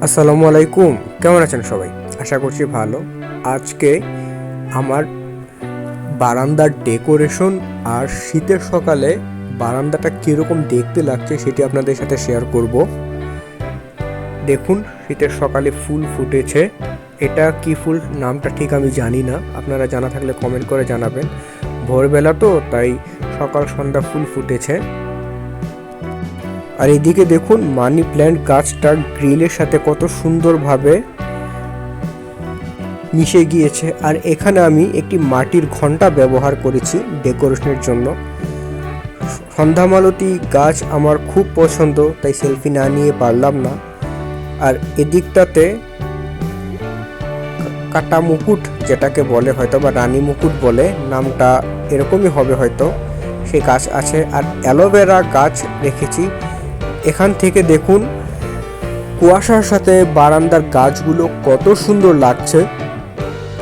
আসসালামু আলাইকুম। কেমন আছেন সবাই? আশা করছি ভালো। আজকে আমার বারান্দার ডেকোরেশন আর শীতের সকালে বারান্দাটা কীরকম দেখতে লাগছে সেটি আপনাদের সাথে শেয়ার করব। দেখুন, শীতের সকালে ফুল ফুটেছে। এটা কি ফুল, নামটা ঠিক আমি জানি না। আপনারা জানা থাকলে কমেন্ট করে জানাবেন। ভোরবেলা তো, তাই সকাল সন্ধ্যা ফুল ফুটেছে। আর এদিকে দেখুন মানি প্ল্যান্ট গাছটা গ্রিলের সাথে কত সুন্দরভাবে মিশে গিয়েছে। আর এখানে আমি একটি মাটির ঘণ্টা ব্যবহার করেছি ডেকোরেশনের জন্য। সন্ধ্যামালতি গাছ আমার খুব পছন্দ, তাই সেলফি না নিয়ে পারলাম না। আর এদিকটাতে কাটা মুকুট, যেটাকে বলে হয়তো বা রানী মুকুট বলে, নামটা এরকমই হবে হয়তো সেই গাছ আছে। আর অ্যালোভেরা গাছ রেখেছি এখান থেকে দেখুন, কুয়াশার সাথে বারান্দার গাছগুলো কত সুন্দর লাগছে।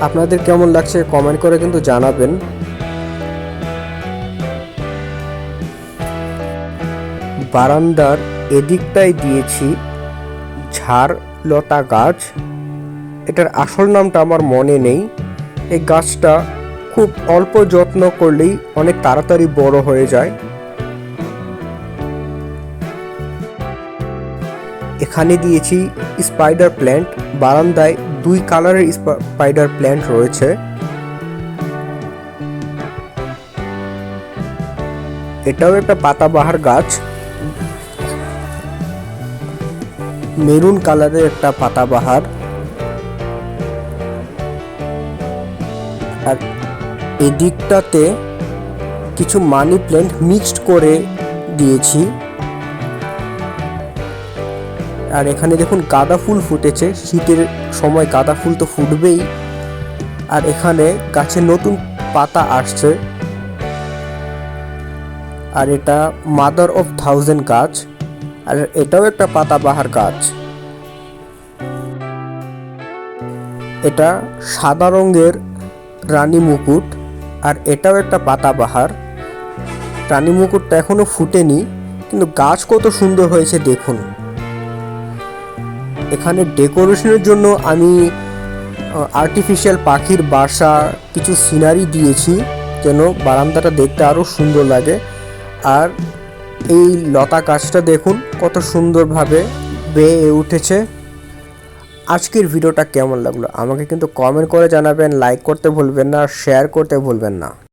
আপনাদের কেমন লাগছে কমেন্ট করে কিন্তু জানাবেন। বারান্দার এদিকটায় দিয়েছি ঝাড় লতা গাছ। এটার আসল নামটা আমার মনে নেই। এই গাছটা খুব অল্প যত্ন করলেই অনেক তাড়াতাড়ি বড় হয়ে যায়। এখানে দিয়েছি স্পাইডার প্ল্যান্ট বারান্দায় দুই কালারের স্পাইডার প্ল্যান্ট রয়েছে। এটাও একটা পাতাবাহার গাছ। মেরুন কালারের একটা পাতাবাহার। আর এদিকটাতে কিছু মানি প্ল্যান্ট মিক্সড করে দিয়েছি। আর এখানে দেখুন গাঁদা ফুল ফুটেছে। শীতের সময় গাঁদা ফুল তো ফুটবেই। আর এখানে গাছে নতুন পাতা আসছে। আর এটা মাদার অফ থাউজেন্ড গাছ। আর এটাও একটা পাতাবাহার গাছ। এটা সাদা রঙের রানী মুকুট। আর এটাও একটা পাতাবাহার। রানী মুকুটটা এখনও ফুটেনি। কিন্তু গাছ কত সুন্দর হয়েছে দেখুন। এখানে ডেকোরেশনের জন্য আমি আর্টিফিশিয়াল পাখির বাসা, কিছু সিনারি দিয়েছি যেন বারান্দাটা দেখতে আরও সুন্দর লাগে। আর এই লতা গাছটা দেখুন, কত সুন্দরভাবে বেয়ে উঠেছে। আজকের ভিডিওটা কেমন লাগল? আমাকে কিন্তু কমেন্ট করে জানাবেন লাইক করতে ভুলবেন না শেয়ার করতে ভুলবেন না।